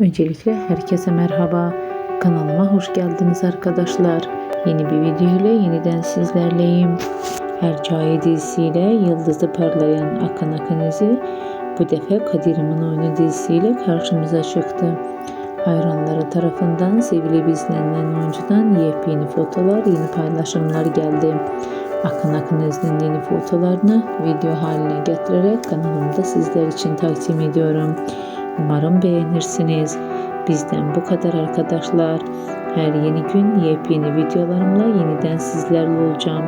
Öncelikle herkese merhaba. Kanalıma hoş geldiniz arkadaşlar. Yeni bir video ile yeniden sizlerleyim. Hercai dizisiyle yıldızı parlayan Akan Akanizi bu defa Kadir İmamoğlu dizisiyle karşımıza çıktı. Hayranları tarafından sevilip izlenen oyuncudan yepyeni fotolar, yeni paylaşımlar geldi. Akın Akınöz'ün yeni fotolarını video haline getirerek kanalımda sizler için takdim ediyorum. Umarım beğenirsiniz. Bizden bu kadar arkadaşlar. Her yeni gün yepyeni videolarımla yeniden sizlerle olacağım.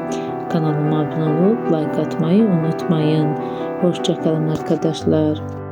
Kanalıma abone olup like atmayı unutmayın. Hoşçakalın arkadaşlar.